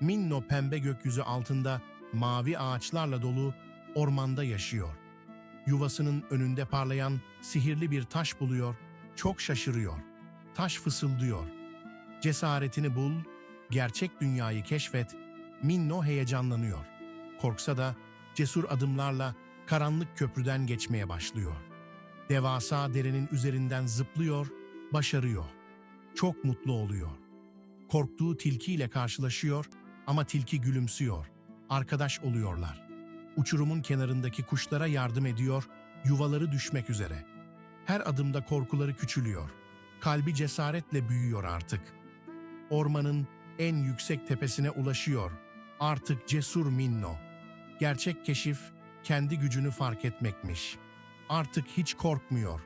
Minno pembe gökyüzü altında mavi ağaçlarla dolu ormanda yaşıyor. Yuvasının önünde parlayan sihirli bir taş buluyor, çok şaşırıyor. Taş fısıldıyor. Cesaretini bul, gerçek dünyayı keşfet. Minno heyecanlanıyor. Korksa da cesur adımlarla karanlık köprüden geçmeye başlıyor. Devasa derenin üzerinden zıplıyor, başarıyor. Çok mutlu oluyor. Korktuğu tilkiyle karşılaşıyor ama tilki gülümsüyor. Arkadaş oluyorlar. Uçurumun kenarındaki kuşlara yardım ediyor, yuvaları düşmek üzere. Her adımda korkuları küçülüyor. Kalbi cesaretle büyüyor artık. Ormanın en yüksek tepesine ulaşıyor. Artık cesur Minno. Gerçek keşif kendi gücünü fark etmekmiş. Artık hiç korkmuyor.